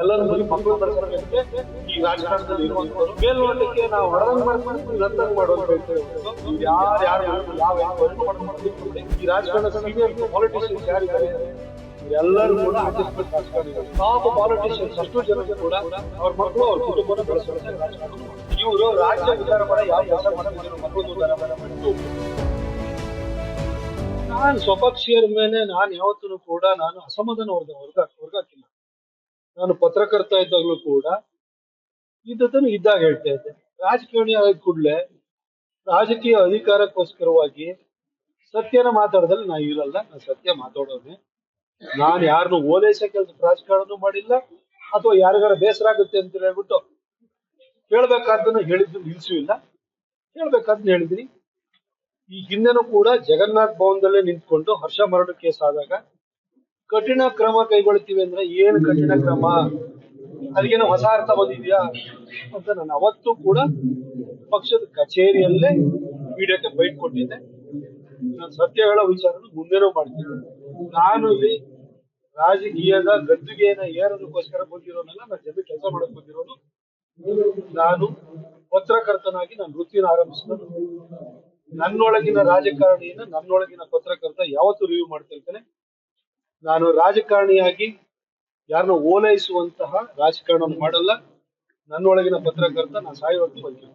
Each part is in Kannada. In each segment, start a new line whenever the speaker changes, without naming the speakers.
ಎಲ್ಲರೂ ಬಗ್ಗೆ ಮಕ್ಕಳು ಬೆಳೆಸೋದಕ್ಕೆ ಈ ರಾಜಕಾರಣದಲ್ಲಿ ಇರುವಂತವ್ರು. ಮೇಲ್ನೋಟಕ್ಕೆ ನಾವು ಹೊರದಂಗ್ ಮಾಡ್ಕೊಂಡು ರದ್ದಂಗ್ ಹೇಳ್ತೇವೆ ಯಾರು ಯಾರು ಯಾವ ಯಾವ ವರ್ಗ ಮಾಡ್ಕೊಂಡು ಈ ರಾಜಕಾರಣ ಸೀನಿಯರ್ ಪಾಲಿಟಿಷಿಯನ್ಸ್ ಯಾರಿದ್ದಾರೆ ಎಲ್ಲರೂ ಕೂಡ ಅಡ್ಜಸ್ಟ್ಮೆಂಟ್ ರಾಜಕಾರಣಿಗಳು ಟಾಪ್ ಪಾಲಿಟಿಷಿಯನ್ಸ್ ಅಷ್ಟು ಜನ ಕೂಡ ಅವ್ರ ಮಕ್ಕಳು ಅವ್ರ ಕುಟುಂಬನ ಬೆಳೆಸೋದಕ್ಕೆ ರಾಜಕಾರಣ ಇವರು ರಾಜ್ಯ ವಿಚಾರ ಮಾಡ ಯಾವ ಕೆಲಸ ಮಾಡಿದ್ರು ಮಕ್ಕಳು ಉದ್ಧಾರ ಮಾಡಬೇಕು ನಾನು ಸ್ವಪಕ್ಷೀಯರ ಮೇಲೆ ನಾನು ಯಾವತ್ತೂ ಕೂಡ ನಾನು ಅಸಮಾಧಾನ ವರ್ಗ ವರ್ಗ ವರ್ಗಾಕಿಲ್ಲ ನಾನು ಪತ್ರಕರ್ತ ಇದ್ದಾಗಲೂ ಕೂಡ ಇದ್ದದನ್ನು ಇದ್ದಾಗ ಹೇಳ್ತಾ ಇದ್ದೆ. ರಾಜಕಾರಣಿ ಆದ ಕೂಡಲೇ ರಾಜಕೀಯ ಅಧಿಕಾರಕ್ಕೋಸ್ಕರವಾಗಿ ಸತ್ಯನ ಮಾತಾಡೋದ್ರಲ್ಲಿ ನಾ ಇರಲ್ಲ ನಾನು ಸತ್ಯ ಮಾತಾಡೋನೆ. ನಾನು ಯಾರನ್ನು ಓಲೈಸೋ ಕೆಲಸ ರಾಜಕಾರಣನೂ ಮಾಡಿಲ್ಲ, ಅಥವಾ ಯಾರಿಗಾರ ಬೇಸರ ಆಗುತ್ತೆ ಅಂತ ಹೇಳ್ಬಿಟ್ಟು ಹೇಳ್ಬೇಕಾದ್ದನ್ನ ಹೇಳಿದ್ದು ನಿಲ್ಸೂ ಇಲ್ಲ. ಹೇಳ್ಬೇಕಾದ್ನ ಹೇಳಿದ್ರಿ ಈ ಹಿಂದೆನೂ ಕೂಡ ಜಗನ್ನಾಥ್ ಭವನದಲ್ಲೇ ನಿಂತ್ಕೊಂಡು ಹರ್ಷ ಮರಣ ಕೇಸ್ ಆದಾಗ ಕಠಿಣ ಕ್ರಮ ಕೈಗೊಳ್ತೀವಿ ಅಂದ್ರೆ ಏನು ಕಠಿಣ ಕ್ರಮ? ಅದಕ್ಕೇನೋ ಹೊಸ ಅರ್ಥ ಬಂದಿದ್ಯಾ? ಅಂತ ನಾನು ಅವತ್ತು ಕೂಡ ಪಕ್ಷದ ಕಚೇರಿಯಲ್ಲೇ ವಿಡಿಯೋಕ್ಕೆ ಬೈಟ್ ಕೊಟ್ಟಿದ್ದೆ. ನಾನು ಸತ್ಯ ಹೇಳೋ ವಿಚಾರ ಮುಂದೆನೂ ಮಾಡ್ತೀನಿ. ನಾನು ಇಲ್ಲಿ ರಾಜಕೀಯದ ಗದ್ದುಗೆಯನ್ನ ಏರೋದಕ್ಕೋಸ್ಕರ ಬಂದಿರೋನಲ್ಲ, ನಾನು ಜೊತೆ ಕೆಲಸ ಮಾಡಕ್ ಬಂದಿರೋದು. ನಾನು ಪತ್ರಕರ್ತನಾಗಿ ನಾನು ವೃತ್ತಿನ ಆರಂಭಿಸಿದನು. ನನ್ನೊಳಗಿನ ರಾಜಕಾರಣಿಯನ್ನ ನನ್ನೊಳಗಿನ ಪತ್ರಕರ್ತ ಯಾವತ್ತೂ ರಿವ್ಯೂ ಮಾಡ್ತಿರ್ತಾನೆ. ನಾನು ರಾಜಕಾರಣಿಯಾಗಿ ಯಾರನ್ನ ಓಲೈಸುವಂತಹ ರಾಜಕಾರಣ ಮಾಡಲ್ಲ. ನನ್ನೊಳಗಿನ ಪತ್ರಕರ್ತ ನಾನು
ಸಾಯುವಂತೂ ಆಗಿದೆ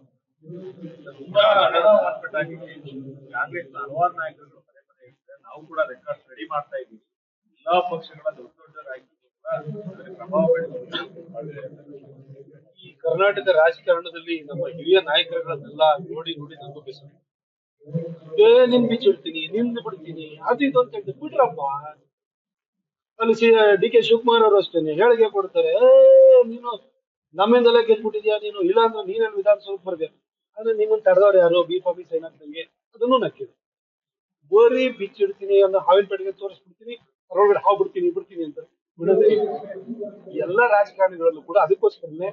ಕಾಂಗ್ರೆಸ್ ಹಲವಾರು ನಾಯಕರುಗಳು ಪದೇ ಪದೇ ಹೇಳ್ತಾರೆ ನಾವು ಕೂಡ ರೆಕಾರ್ಡ್ ರೆಡಿ ಮಾಡ್ತಾ ಇದ್ದೀವಿ ಎಲ್ಲಾ ಪಕ್ಷಗಳ ದೊಡ್ಡ ದೊಡ್ಡ ನಾಯಕರು ಕೂಡ ಅದರ ಪ್ರಭಾವ
ಈ ಕರ್ನಾಟಕ ರಾಜಕಾರಣದಲ್ಲಿ ನಮ್ಮ ಹಿರಿಯ ನಾಯಕರುಗಳನ್ನೆಲ್ಲ ನೋಡಿ ನೋಡಿ ನನಗೂ ಬೇಸರ. ಏ, ನಿನ್ ಬಿಚ್ಚಿಡ್ತೀನಿ ನಿಂದು ಬಿಡ್ತೀನಿ, ಅದು ಅಂತ ಹೇಳ್ತೀನಿ ಬಿಡ್ರಪ್ಪ. ಅಲ್ಲಿ ಡಿ ಕೆ ಶಿವಕುಮಾರ್ ಅವರು ಅಷ್ಟೇನೆ ಹೇಳಿಕೆ ಕೊಡ್ತಾರೆ. ಏ, ನೀನು ನಮ್ಮಿಂದಲೇ ಗೆದ್ಬಿಟ್ಟಿದ್ಯಾ ನೀನು? ಇಲ್ಲ ಅಂದ್ರೆ ನೀನೇನು ವಿಧಾನಸೌಧ ಬರ್ಬೇಕು. ಆದ್ರೆ ನಿಮ್ಮನ್ನ ತಡೆದವ್ರು ಯಾರು? ಬಿ ಪಾಪಿ ಸೈನ್ ಹಾಕ್ದಂಗೆ? ಅದನ್ನು ನಕ್ಕಿದ್ರು ಬೋರಿ ಬಿಚ್ಚಿಡ್ತೀನಿ ಅನ್ನೋ ಹಾವಿನ ಪೆಟ್ಟಿಗೆ ತೋರಿಸ್ಬಿಡ್ತೀನಿ ಅದ್ರೊಳಗಡೆ ಹಾವು ಬಿಡ್ತೀನಿ ಬಿಡ್ತೀನಿ ಅಂತ ಬಿಡದೆ. ಎಲ್ಲ ರಾಜಕಾರಣಿಗಳಲ್ಲೂ ಕೂಡ ಅದಕ್ಕೋಸ್ಕರನೇ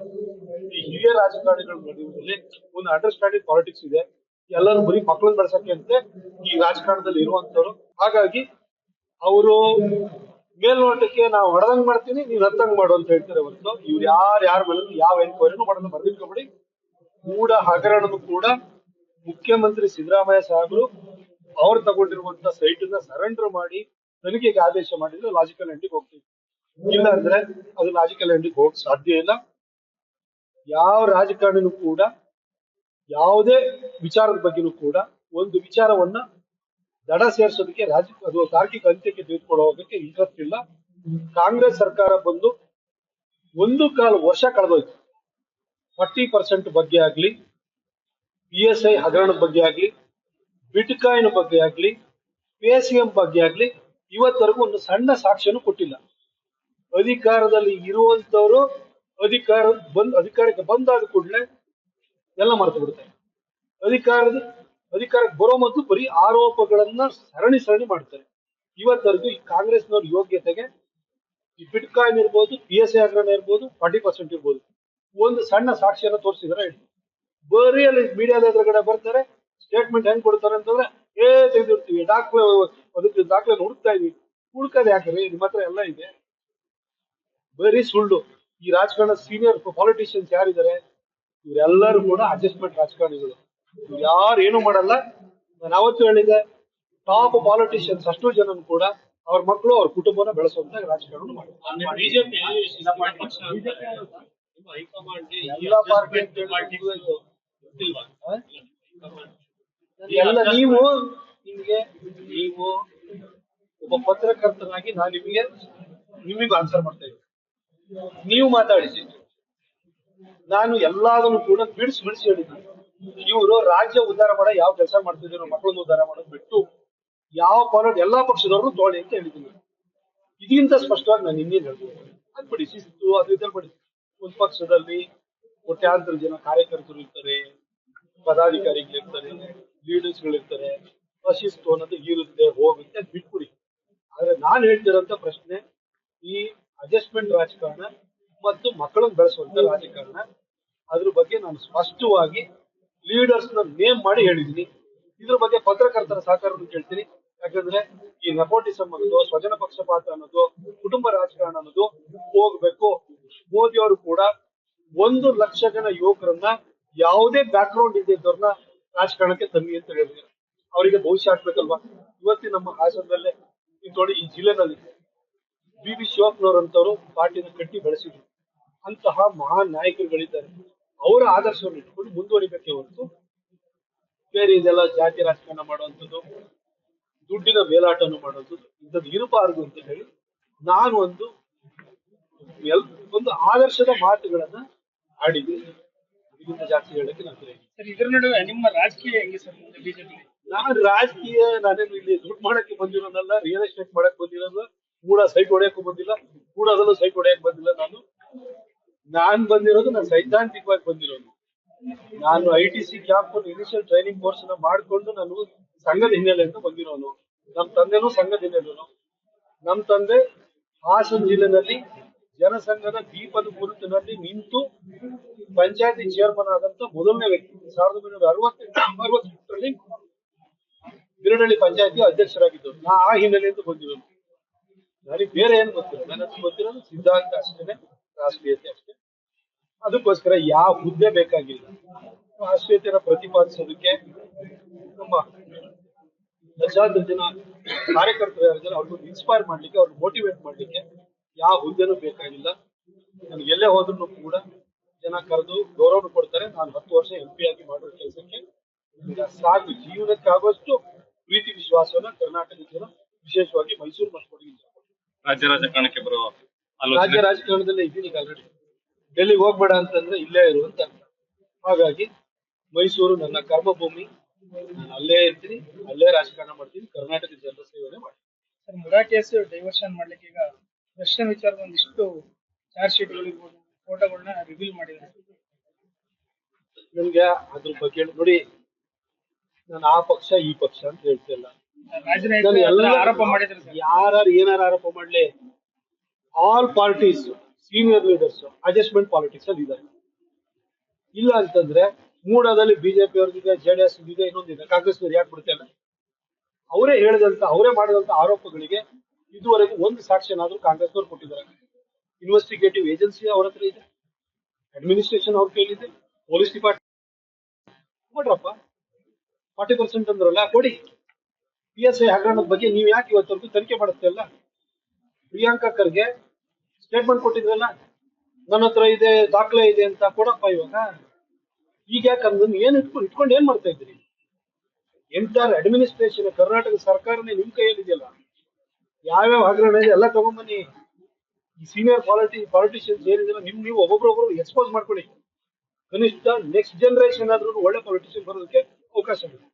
ಈ ಹಿರಿಯ ರಾಜಕಾರಣಿಗಳ ನಡೆಯುವುದರಲ್ಲಿ ಒಂದು ಅಂಡರ್ಸ್ಟ್ಯಾಂಡಿಂಗ್ ಪಾಲಿಟಿಕ್ಸ್ ಇದೆ. ಎಲ್ಲರೂ ಬರೀ ಮಕ್ಕಳನ್ನ ಬೆಳೆಸಕ್ಕೆ ಅಂತ ಈ ರಾಜಕಾರಣದಲ್ಲಿ ಇರುವಂತವ್ರು ಹಾಗಾಗಿ ಅವರು ಮೇಲ್ನೋಟಕ್ಕೆ ನಾವು ಹೊಡೆದಂಗ್ ಮಾಡ್ತೀನಿ, ನೀವು ಹತ್ತಂಗ್ ಮಾಡು ಅಂತ ಹೇಳ್ತಾರೆ ಹೊರತು. ಇವ್ರು ಯಾರು, ಯಾರ ಮೇಲೆ ಯಾವ ಎನ್ಕ್ವೈರಿನೂ ಮಾಡೋದು ಬರ್ದಿಟ್ಕೊಬಿಡಿ. ಕೂಡ ಹಗರಣನು ಕೂಡ ಮುಖ್ಯಮಂತ್ರಿ ಸಿದ್ದರಾಮಯ್ಯ ಸಾಹೇಬರು ಅವ್ರು ತಗೊಂಡಿರುವಂತ ಸೈಟ್ನ ಸರೆಂಡರ್ ಮಾಡಿ ತನಿಖೆಗೆ ಆದೇಶ ಮಾಡಿದ್ರೆ ಲಾಜಿಕಲ್ ಎಂಡಿಗೆ ಹೋಗ್ತೀವಿ. ಇಲ್ಲ ಅಂದ್ರೆ ಅದು ಲಾಜಿಕಲ್ ಎಂಡಿಗೆ ಹೋಗಕ್ ಸಾಧ್ಯ ಇಲ್ಲ. ಯಾವ ರಾಜಕಾರಣಿನೂ ಕೂಡ, ಯಾವುದೇ ವಿಚಾರದ ಬಗ್ಗೆನೂ ಕೂಡ ಒಂದು ವಿಚಾರವನ್ನ ದಡ ಸೇರಿಸೋದಕ್ಕೆ ರಾಜ ಅದು ತಾರ್ಕಿಕ ಅಂತ್ಯಕ್ಕೆ ತೆಗೆದುಕೊಂಡು ಹೋಗೋದಕ್ಕೆ ಇಂಟ್ರೆಸ್ಟ್ ಇಲ್ಲ. ಕಾಂಗ್ರೆಸ್ ಸರ್ಕಾರ ಬಂದು ಒಂದು ಕಾಲು ವರ್ಷ ಕಳೆದೋಯ್ತು. ಫಾರ್ಟಿ ಪರ್ಸೆಂಟ್ ಬಗ್ಗೆ ಆಗ್ಲಿ ಪಿ ಎಸ್ ಐ ಹಗರಣದ ಬಗ್ಗೆ ಆಗ್ಲಿ ಬಿಟ್ಕಾಯಿನ್ ಬಗ್ಗೆ ಆಗ್ಲಿ ಎಂ ಬಗ್ಗೆ ಆಗ್ಲಿ ಇವತ್ತರೆಗೂ ಒಂದು ಸಣ್ಣ ಸಾಕ್ಷ್ಯನೂ ಕೊಟ್ಟಿಲ್ಲ. ಅಧಿಕಾರದಲ್ಲಿ ಇರುವಂತವರು ಅಧಿಕಾರ ಬಂದ್ ಅಧಿಕಾರಕ್ಕೆ ಬಂದಾದ ಕೂಡಲೇ ಎಲ್ಲ ಮರೆತು ಬಿಡ್ತಾರೆ ಅಧಿಕಾರದ ಅಧಿಕಾರಕ್ಕೆ ಬರೋ ಮೊದಲು ಬರೀ ಆರೋಪಗಳನ್ನ ಸರಣಿ ಸರಣಿ ಮಾಡ್ತಾರೆ. ಇವತ್ತರೆಗೂ ಈ ಕಾಂಗ್ರೆಸ್ನವ್ರ ಯೋಗ್ಯತೆಗೆ ಈ ಬಿಟ್ಕಾಯಿನ್ ಇರ್ಬೋದು, ಪಿ ಎಸ್ ಐ ಹಗರಣ ಇರ್ಬೋದು, ಫಾರ್ಟಿ ಪರ್ಸೆಂಟ್ ಇರ್ಬೋದು. ಒಂದು ಸಣ್ಣ ಸಾಕ್ಷಿಯನ್ನು ತೋರಿಸಿದ್ರೆ ಬರೀ ಅಲ್ಲಿ ಮೀಡಿಯಾದ ಎದುರುಗಡೆ ಬರ್ತಾರೆ ಸ್ಟೇಟ್ಮೆಂಟ್ ಹೆಂಗ್ ಕೊಡ್ತಾರೆ ಅಂತಂದ್ರೆ, ಏ, ತೆಗೆದಿರ್ತೀವಿ ದಾಖಲೆ ಅದಕ್ಕೆ ದಾಖಲೆ ಹುಡುಕ್ತಾ ಇದೀವಿ. ಹುಡ್ಕೋದು ಯಾಕ್ರಿ? ನಿಮ್ಮ ಹತ್ರ ಎಲ್ಲ ಇದೆ. ಬರೀ ಸುಳ್ಳು. ಈ ರಾಜಕಾರಣ ಸೀನಿಯರ್ ಪಾಲಿಟಿಷಿಯನ್ಸ್ ಯಾರಿದ್ದಾರೆ? ಇವರೆಲ್ಲರೂ ಕೂಡ ಅಡ್ಜಸ್ಟ್ಮೆಂಟ್ ರಾಜಕಾರಣಿಗಳು. ಯಾರು ಏನು ಮಾಡಲ್ಲ. ನಾನು ಅವತ್ತು ಹೇಳಿದೆ ಟಾಪ್ ಪಾಲಿಟಿಷಿಯನ್ಸ್ ಅಷ್ಟು ಜನ ಕೂಡ ಅವ್ರ ಮಕ್ಕಳು ಅವ್ರ ಕುಟುಂಬನ ಬೆಳೆಸುವಂತ ರಾಜಕಾರಣ? ಎಲ್ಲ ನೀವು ನಿಮ್ಗೆ ನೀವು ಒಬ್ಬ ಪತ್ರಕರ್ತನಾಗಿ ನಾನು ನಿಮಗೆ ನಿಮಗೂ ಆನ್ಸರ್ ಮಾಡ್ತಾ ಇದ್ದೀನಿ. ನೀವು ಮಾತಾಡಿಸಿ ನಾನು ಎಲ್ಲದನ್ನು ಕೂಡ ಬಿಡಿಸಿ ಬಿಡಿಸಿ ಹೇಳಿದ್ದೀನಿ. ಇವರು ರಾಜ್ಯ ಉದ್ಧಾರ ಮಾಡೋ ಯಾವ ಕೆಲಸ ಮಾಡ್ತಿದ್ರು ಮಕ್ಕಳನ್ನು ಉದ್ಧಾರ ಮಾಡೋದು ಬಿಟ್ಟು ಯಾವ ಪಾಲೋಡ್ ಎಲ್ಲಾ ಪಕ್ಷದವರು ತೋಳಿ ಅಂತ ಹೇಳಿದ್ದೀನಿ. ಇದಕ್ಕಿಂತ ಸ್ಪಷ್ಟವಾಗಿ ನಾನು ಇನ್ನೇನು ಹೇಳ್ಬೋದು. ಅದ್ ಬಿಡಿ, ಶಿಸ್ತು, ಅದು ಇದ್ರಲ್ಲಿ ಬಿಡಿ. ಒಂದು ಪಕ್ಷದಲ್ಲಿ ಕೋಟ್ಯಾಂತರ ಜನ ಕಾರ್ಯಕರ್ತರು ಇರ್ತಾರೆ, ಪದಾಧಿಕಾರಿಗಳಿರ್ತಾರೆ ಲೀಡರ್ಸ್ಗಳಿರ್ತಾರೆ ಅಶಿಸ್ತು ಅನ್ನೋದು ಇರುತ್ತೆ ಹೋಗುತ್ತೆ, ಅದ್ ಬಿಟ್ಬಿಡಿ. ಆದ್ರೆ ನಾನು ಹೇಳ್ತಿರೋಂತ ಪ್ರಶ್ನೆ, ಈ ಅಡ್ಜಸ್ಟ್ಮೆಂಟ್ ರಾಜಕಾರಣ ಮತ್ತು ಮಕ್ಕಳನ್ನು ಬೆಳೆಸುವಂತ ರಾಜಕಾರಣ, ಅದ್ರ ಬಗ್ಗೆ ನಾನು ಸ್ಪಷ್ಟವಾಗಿ ಲೀಡರ್ಸ್ ನೇಮ್ ಮಾಡಿ ಹೇಳಿದ್ದೀನಿ. ಇದ್ರ ಬಗ್ಗೆ ಪತ್ರಕರ್ತರ ಸಹಕಾರವನ್ನು ಕೇಳ್ತೀನಿ. ಯಾಕಂದ್ರೆ ಈ ನೆಪೋಟಿಸಮ್ ಅನ್ನೋದು, ಸ್ವಜನ ಪಕ್ಷಪಾತ ಅನ್ನೋದು, ಕುಟುಂಬ ರಾಜಕಾರಣ ಅನ್ನೋದು ಹೋಗ್ಬೇಕು. ಮೋದಿ ಅವರು ಕೂಡ ಒಂದು ಲಕ್ಷ ಜನ ಯುವಕರನ್ನ ಯಾವುದೇ ಬ್ಯಾಕ್ ಗ್ರೌಂಡ್ ಇದ್ದಿದ್ದವ್ರನ್ನ ರಾಜಕಾರಣಕ್ಕೆ ತನ್ನಿ ಅಂತ ಹೇಳಿದ್ರು. ಅವರಿಗೆ ಭವಿಷ್ಯ ಹಾಕ್ಬೇಕಲ್ವಾ ಇವತ್ತಿ ನಮ್ಮ ಹಾಸನದಲ್ಲೇ ನೋಡಿ ಈ ಜಿಲ್ಲೆನಲ್ಲಿ ಬಿ ಬಿ ಶಿವಪ್ಪನವರಂತವರು ಪಾರ್ಟಿನ ಕಟ್ಟಿ ಬೆಳೆಸಿದ್ರು. ಅಂತಹ ಮಹಾನ್ ನಾಯಕರುಗಳಿದ್ದಾರೆ. ಅವರ ಆದರ್ಶವನ್ನು ಇಟ್ಕೊಂಡು ಮುಂದುವರಿಬೇಕೆ ಹೊರತು ಬೇರೆ ಇದೆಲ್ಲ ಜಾತಿ ರಾಜಕಾರಣ ಮಾಡುವಂಥದ್ದು ದುಡ್ಡಿನ ಮೇಲಾಟವನ್ನು ಮಾಡುವಂಥದ್ದು ಇಂಥದ್ದು ಇರಬಾರದು ಅಂತ ಹೇಳಿ ನಾನು ಒಂದು ಎಲ್ ಒಂದು ಆದರ್ಶದ ಮಾತುಗಳನ್ನ ಆಡಿದ್ದೀನಿ. ಇದರಿಂದ ಜಾಸ್ತಿ ಹೇಳಕ್ಕೆ ನಾನು.
ಸರ್ ಇದ್ರ ನಡುವೆ ನಿಮ್ಮ ರಾಜಕೀಯ ಹೆಂಗೆ ಸರ್ ಬಿಜೆಪಿ
ನಾನು ರಾಜಕೀಯ ನಾನೇನು ಇಲ್ಲಿ ದುಡ್ಡು ಮಾಡಕ್ಕೆ ಬಂದಿರೋದಲ್ಲ ರಿಯಲ್ ಎಸ್ಟೇಟ್ ಮಾಡಕ್ ಬಂದಿರೋಲ್ಲ ಕೂಡ ಸೈಟ್ ಹೊಡೆಯಕ್ಕೂ ಬಂದಿಲ್ಲ ಕೂಡ ಕೂಡದಲ್ಲೂ ಸೈಟ್ ಹೊಡೆಯಕ್ ಬಂದಿಲ್ಲ ನಾನು. ನಾನ್ ಬಂದಿರೋದು ನಾನು ಸೈದ್ಧಾಂತಿಕವಾಗಿ ಬಂದಿರೋದು. ನಾನು I T C camp initial training ಕೋರ್ಸ್ನ ಮಾಡ್ಕೊಂಡು ನಾನು ಸಂಘದ ಹಿನ್ನೆಲೆಯಿಂದ ಬಂದಿರೋನು. ನಮ್ ತಂದೆನೂ ಸಂಘದ ಹಿನ್ನೆಲೆನು. ನಮ್ ತಂದೆ ಹಾಸನ ಜಿಲ್ಲೆನಲ್ಲಿ ಜನಸಂಘದ ದೀಪದ ಗುರುತಿನಲ್ಲಿ ನಿಂತು ಪಂಚಾಯತಿ ಚೇರ್ಮನ್ ಆದಂತ ಮೊದಲನೇ ವ್ಯಕ್ತಿ. ಸಾವಿರದ ಒಂಬೈನೂರ ಅರವತ್ತೆಂಟು ಅರವತ್ತೆಂಟರಲ್ಲಿ ಬಿರಡಳ್ಳಿ ಪಂಚಾಯತಿ ಅಧ್ಯಕ್ಷರಾಗಿದ್ದರು ನಾ ಆ ಹಿನ್ನೆಲೆಯಿಂದ ಬಂದಿರೋನು. ನನಗೆ ಬೇರೆ ಏನು ಗೊತ್ತಿಲ್ಲ. ನನಗೆ ಗೊತ್ತಿರೋದು ಸಿದ್ಧಾಂತ ಅಷ್ಟೇನೆ, ರಾಷ್ಟ್ರೀಯತೆ ಅಷ್ಟೇ. ಅದಕ್ಕೋಸ್ಕರ ಯಾವ ಹುದ್ದೆ ಬೇಕಾಗಿಲ್ಲ. ಆಶ್ರಯತೆಯನ್ನು ಪ್ರತಿಪಾದಿಸೋದಕ್ಕೆ ನಮ್ಮ ಲಕ್ಷಾಂತರ ಜನ ಕಾರ್ಯಕರ್ತರು ಯಾರಿದ್ದಾರೆ ಅವ್ರನ್ನ ಇನ್ಸ್ಪೈರ್ ಮಾಡ್ಲಿಕ್ಕೆ ಅವ್ರನ್ನ ಮೋಟಿವೇಟ್ ಮಾಡ್ಲಿಕ್ಕೆ ಯಾವ ಹುದ್ದೆನೂ ಬೇಕಾಗಿಲ್ಲ. ನನಗೆ ಎಲ್ಲೇ ಹೋದ್ರು ಕೂಡ ಜನ ಕರೆದು ಗೌರವ ಕೊಡ್ತಾರೆ. ನಾನು ಹತ್ತು ವರ್ಷ ಎಂ ಪಿ ಆಗಿ ಮಾಡೋ ಕೆಲಸಕ್ಕೆ ಸಾಕು. ಜೀವನಕ್ಕಾಗುವಷ್ಟು ಪ್ರೀತಿ ವಿಶ್ವಾಸವನ್ನ ಕರ್ನಾಟಕ ಜನ ವಿಶೇಷವಾಗಿ ಮೈಸೂರು ಮತ್ತು ಜನ
ರಾಜ್ಯ ರಾಜಕಾರಣಕ್ಕೆ ಬರುವ
ರಾಜ್ಯ ರಾಜಕಾರಣದಲ್ಲೇ ಇದ್ದೀನಿ ಆಲ್ರೆಡಿ ಡೆಲ್ಲಿಗೆ ಹೋಗ್ಬೇಡ ಅಂತಂದ್ರೆ ಇಲ್ಲೇ ಇರು ಅಂತ ಹಾಗಾಗಿ ಮೈಸೂರು ನನ್ನ ಕರ್ಮಭೂಮಿ. ನಾನು ಅಲ್ಲೇ ಇರ್ತೀನಿ ಅಲ್ಲೇ ರಾಜಕಾರಣ ಮಾಡ್ತೀನಿ ಕರ್ನಾಟಕ ಜನರ ಸೇವನೆ ಮಾಡ್ತೀನಿ.
ಸರ್ ಮುರಾ ಕೇಸ್ ಡೈವರ್ಷನ್ ಮಾಡ್ಲಿಕ್ಕೆ ಈಗ ಪ್ರಶ್ನೆ ವಿಚಾರದ ಒಂದಿಷ್ಟು ಚಾರ್ಜ್ ಶೀಟ್ಗಳಿರ್ಬೋದು ಫೋಟೋಗಳನ್ನ ರಿವೀಲ್ ಮಾಡಿದ್ದಾರೆ.
ನನ್ಗೆ ಅದ್ರ ಬಗ್ಗೆ ನೋಡಿ ನಾನು ಆ ಪಕ್ಷ ಈ ಪಕ್ಷ ಅಂತ ಹೇಳ್ತಿಲ್ಲ
ಆರೋಪ ಮಾಡಿದ್ರು
ಯಾರು ಏನಾರು ಆರೋಪ ಮಾಡ್ಲಿ all parties senior leaders adjustment politics ಅಲ್ಲಿ ಇದ್ದಾರೆ. ಇಲ್ಲ ಅಂತಂದ್ರೆ ಮೂಡಾದಲ್ಲಿ ಬಿಜೆಪಿ ಅವ್ರದ್ದಿದೆ ಜೆಡಿಎಸ್ ಇದೆ ಇನ್ನೊಂದಿದೆ. ಕಾಂಗ್ರೆಸ್ ಯಾಕೆ ಬಿಡ್ತೇನೆ ಅವರೇ ಹೇಳಿದಂತ, ಅವರೇ ಮಾಡಿದಂತ ಆರೋಪಗಳಿಗೆ ಇದುವರೆಗೂ ಒಂದು ಸಾಕ್ಷ್ಯನಾದ್ರೂ ಕಾಂಗ್ರೆಸ್ನವ್ರು ಕೊಟ್ಟಿದ್ದಾರೆ. ಇನ್ವೆಸ್ಟಿಗೇಟಿವ್ ಏಜೆನ್ಸಿ ಅವ್ರ ಹತ್ರ ಇದೆ. ಅಡ್ಮಿನಿಸ್ಟ್ರೇಷನ್ ಅವ್ರ ಕೈಲಿದೆ. ಪೊಲೀಸ್ ಡಿಪಾರ್ಟ್ಮೆಂಟ್ ಕೊಡ್ರಪ್ಪ ಫಾರ್ಟಿ ಪರ್ಸೆಂಟ್ ಅಂದ್ರಲ್ಲ, ಕೊಡಿ. ಪಿ ಎಸ್ ಐ ಹಗರಣದ ಬಗ್ಗೆ ನೀವು ಯಾಕೆ ಇವತ್ತವರೆಗೂ ತನಿಖೆ ಮಾಡುತ್ತೆ ಪ್ರಿಯಾಂಕಾ ಖರ್ಗೆ ಸ್ಟೇಟ್ಮೆಂಟ್ ಕೊಟ್ಟಿದ್ರಲ್ಲ, ನನ್ನ ಹತ್ರ ಇದೆ, ದಾಖಲೆ ಇದೆ ಅಂತ ಕೊಡಪ್ಪ ಇವಾಗ. ಈಗ ಯಾಕೆ ಏನ್ ಇಟ್ಕೊಂಡು ಇಟ್ಕೊಂಡು ಏನ್ ಮಾಡ್ತಾ ಇದ್ದೀರಿ? ಎಂಟರ್ ಅಡ್ಮಿನಿಸ್ಟ್ರೇಷನ್ ಕರ್ನಾಟಕ ಸರ್ಕಾರನೇ ನಿಮ್ ಕೈಯಲ್ಲಿದೆಯಲ್ಲ. ಯಾವ್ಯಾವ ಹಗರಣ ಇದೆ ಎಲ್ಲ ತಗೊಂಬನ್ನಿ. ಈ ಸೀನಿಯರ್ ಪಾಲಿಟಿ ಪಾಲಿಟಿಷಿಯನ್ಸ್ ಏನಿದೆ ನಿಮ್, ನೀವು ಒಬ್ಬೊಬ್ರೊಬ್ರು ಎಕ್ಸ್ಪೋಸ್ ಮಾಡ್ಕೊಳ್ಳಿ. ಕನಿಷ್ಠ ನೆಕ್ಸ್ಟ್ ಜನರೇಷನ್ ಆದ್ರೂ ಒಳ್ಳೆ ಪಾಲಿಟಿಷಿಯನ್ ಬರೋದಕ್ಕೆ ಅವಕಾಶ ಇದೆ.